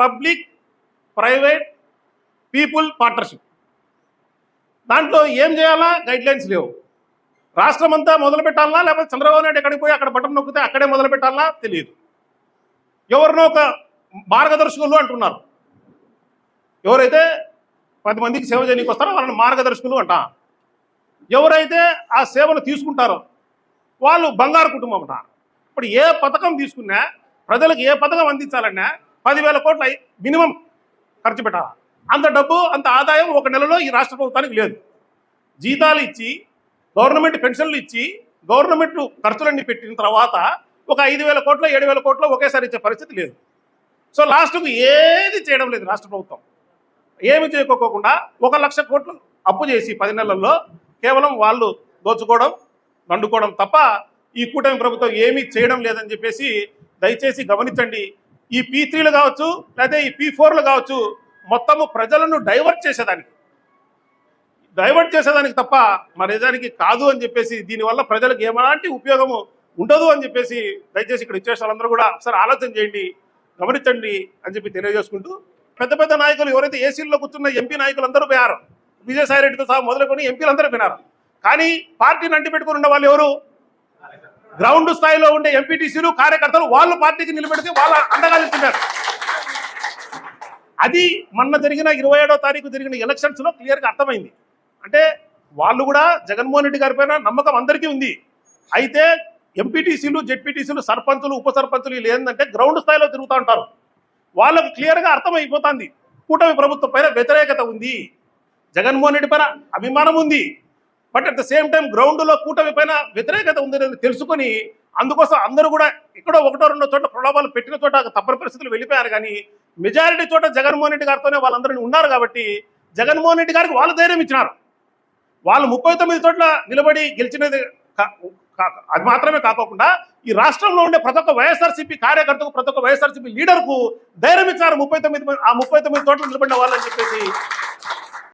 Public private people partnership. దాంట్లో ఏం చేయాలా? గైడ్లైన్స్ లేవు. రాష్ట్రం అంతా మొదలు పెట్టాలా? లేకపోతే చంద్రబాబు నాయుడు ఎక్కడికి పోయి అక్కడ బటన్ నొక్కితే అక్కడే మొదలు పెట్టాలా? తెలియదు. ఎవరినో ఒక మార్గదర్శకులు అంటున్నారు. ఎవరైతే పది మందికి సేవ చేయడానికి వస్తారో వాళ్ళని మార్గదర్శకులు అంట. ఎవరైతే ఆ సేవను తీసుకుంటారో వాళ్ళు బంగారు కుటుంబం అంట. ఇప్పుడు ఏ పథకం తీసుకున్నా ప్రజలకు ఏ పథకం అందించాలన్నా పదివేల కోట్ల మినిమం ఖర్చు పెట్టాలి? అంత డబ్బు అంత ఆదాయం ఒక నెలలో ఈ రాష్ట్ర ప్రభుత్వానికి లేదు. జీతాలు ఇచ్చి గవర్నమెంట్ పెన్షన్లు ఇచ్చి గవర్నమెంట్ ఖర్చులన్నీ పెట్టిన తర్వాత ఒక ఐదు వేల కోట్ల ఏడు వేల కోట్ల ఒకేసారి ఇచ్చే పరిస్థితి లేదు. సో లాస్ట్కు ఏది చేయడం లేదు రాష్ట్ర ప్రభుత్వం. ఏమి చేయకోకుండా ఒక లక్ష కోట్లు అప్పు చేసి పది నెలల్లో కేవలం వాళ్ళు దోచుకోవడం దండుకోవడం తప్ప ఈ కూటమి ప్రభుత్వం ఏమీ చేయడం లేదని చెప్పేసి దయచేసి గమనించండి. ఈ పీ త్రీలు కావచ్చు లేదా ఈ పీ ఫోర్లు కావచ్చు మొత్తము ప్రజలను డైవర్ట్ చేసేదానికి. డైవర్ట్ చేసేదానికి తప్ప మరి నిజానికి కాదు అని చెప్పేసి దీనివల్ల ప్రజలకు ఏమలాంటి ఉపయోగము ఉండదు అని చెప్పేసి దయచేసి ఇక్కడ ఇచ్చేసిన వాళ్ళందరూ కూడా ఒకసారి ఆలోచన చేయండి గమనించండి అని చెప్పి తెలియజేసుకుంటూ పెద్ద పెద్ద నాయకులు ఎవరైతే ఏసీల్లో కూర్చున్న ఎంపీ నాయకులు అందరూ పోయారు విజయసాయి రెడ్డితో సహా మొదలుకొని ఎంపీలు అందరూ పోయినారు. కానీ పార్టీని అంటి పెట్టుకుని ఉన్న వాళ్ళు ఎవరు? గ్రౌండ్ స్థాయిలో ఉండే ఎంపీటీసీలు కార్యకర్తలు వాళ్ళు పార్టీకి నిలబెడితే వాళ్ళ అండగా నిలుస్తున్నారు అది మొన్న జరిగిన ఇరవై ఏడో తారీఖు జరిగిన ఎలక్షన్స్లో అర్థమైంది. అంటే వాళ్ళు కూడా జగన్మోహన్ రెడ్డి గారి పైన నమ్మకం అందరికీ ఉంది. అయితే ఎంపీటీసీలు జెడ్పీటీసీలు సర్పంచులు ఉప సర్పంచులు వీళ్ళు ఏంటంటే గ్రౌండ్ స్థాయిలో తిరుగుతూ ఉంటారు. వాళ్ళకు క్లియర్గా అర్థమైపోతుంది. కూటమి ప్రభుత్వం పైన వ్యతిరేకత ఉంది. జగన్మోహన్ రెడ్డి పైన అభిమానం ఉంది. But at the same time గ్రౌండ్లో కూటమి పైన వ్యతిరేకత ఉందని తెలుసుకొని అందుకోసం అందరూ కూడా ఇక్కడ ఒకటో రెండో చోట ప్రలోభాలు పెట్టిన చోట తప్పని పరిస్థితులు వెళ్ళిపోయారు. కానీ మెజారిటీ చోట జగన్మోహన్ రెడ్డి గారితోనే వాళ్ళందరూ ఉన్నారు కాబట్టి జగన్మోహన్ రెడ్డి గారికి వాళ్ళు ధైర్యం ఇచ్చినారు. వాళ్ళు ముప్పై తొమ్మిది చోట్ల నిలబడి గెలిచినది అది మాత్రమే కాకుండా ఈ రాష్ట్రంలో ఉండే ప్రతి ఒక్క వైఎస్ఆర్సీపీ కార్యకర్తకు ప్రతి ఒక్క వైఎస్ఆర్సీపీ లీడర్కు ధైర్యం ఇచ్చారు ముప్పై తొమ్మిది ఆ ముప్పై తొమ్మిది చోట్ల నిలబడిన వాళ్ళని చెప్పేసి.